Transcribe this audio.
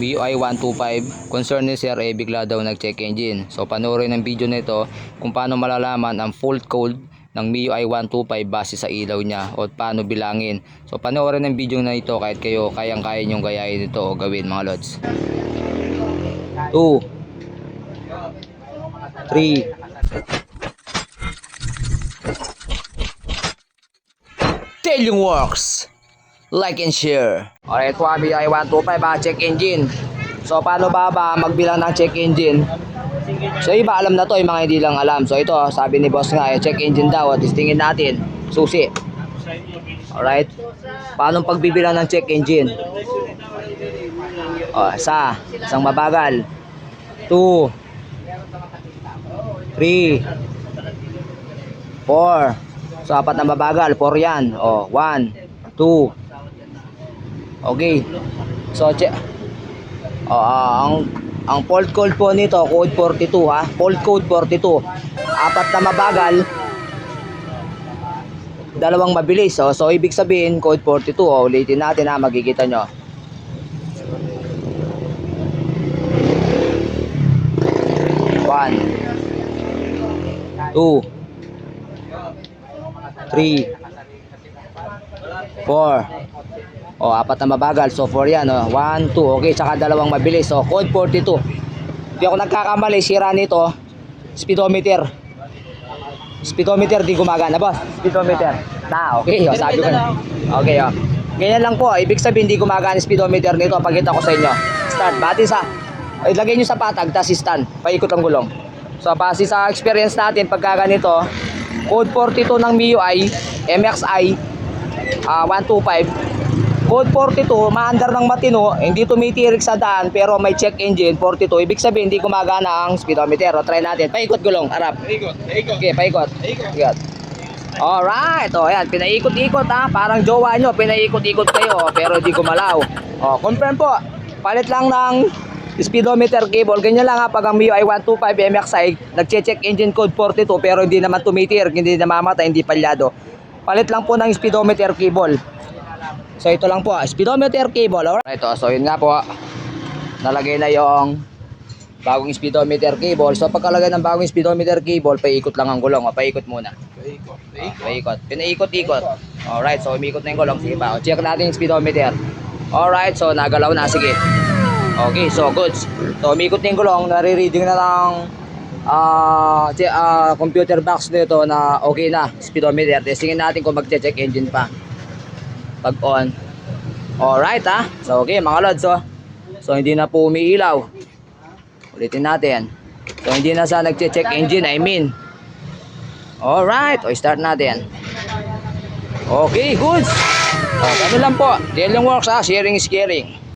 MIUI 125 concern ni Sir eh bigla daw nag-check engine. So panoorin ng video nito kung paano malalaman ang fault code ng MIUI 125 base sa ilaw niya o paano bilangin. So panoorin ng video na ito kahit kayo kayang-kaya niyong gayahin ito o gawin mga lods. 2 3 Tailing Works like and share. Alright, Wabi, I want to 5 ah, check engine. So, paano ba ba magbilang ng check engine? So, iba alam na to, yung mga hindi lang alam. So, ito, sabi ni boss nga, eh, check engine daw, at tingin natin, susi. Alright? Paano pagbibilang ng check engine? O, isa, isang mabagal. Two, three, four. So, apat na mabagal, four yan. O, one, two, Okay. So, che oh, ah, ang ang fault code po nito, code 42 ha. Fault code 42. Apat na mabagal, dalawang mabilis. Oh. So, ibig sabihin, code 42. Oh. Ulitin natin ha, magkikita nyo. One, two, three, four, o, apat na mabagal. So, 4 yan. O. 1, 2. Okay, tsaka dalawang mabilis. So, code 42. Hindi ako nagkakamali. Sira nito. Speedometer. Speedometer di gumagana ba? Speedometer. Na, okay. O, sabi ko na. Okay, o. Ganyan lang po. Ibig sabihin, hindi gumagana speedometer nito. Pagkita ko sa inyo. Start. Bati sa... Ilagay nyo sa patag, tas stand. Paikot ang gulong. So, base sa experience natin, pagka ganito, code 42 ng MIUI, MXI, ah 125, Code 42, maandar ng matino, hindi tumitirik sa daan pero may check engine 42. Ibig sabihin hindi gumagana ang speedometer. O try natin. Paikot gulong, harap. Ikot, ikot. Okay, paikot. Paikot. Alright, o yan, pinaikot-ikot ha. Parang jowa nyo, pinaikot-ikot kayo pero di gumalaw. O, confirm po. Palit lang ng speedometer cable. Ganyan lang ha, pag ang MIUI 125 MXI, nagche-check engine code 42 pero hindi naman tumitirik, hindi namamatay, hindi palyado. Palit lang po ng speedometer cable. So ito lang po, ah, speedometer cable. Alright, oh, so yun nga po. Nalagay na yung bagong speedometer cable. So pagkalagay ng bagong speedometer cable, paikot lang ang gulong. O, paikot muna. Ikot, Ah, paikot. Pinaikot-ikot. Alright, so umikot na yung gulong. Sige pa. O, check natin yung speedometer. Alright, so nagalaw na. Sige. Okay, so goods. So umikot na yung gulong. Nare-reading na ng ah che- ah, computer box nito na okay na speedometer. Testingin natin kung magche-check engine pa pag on. Alright ha. So okay mga lods oh. So hindi na po umiilaw. Ulitin natin. So hindi na sa nagche-check engine I mean. Alright. O start natin. Okay, goods. O, ano lang po. Dealing works ha. Sharing is caring.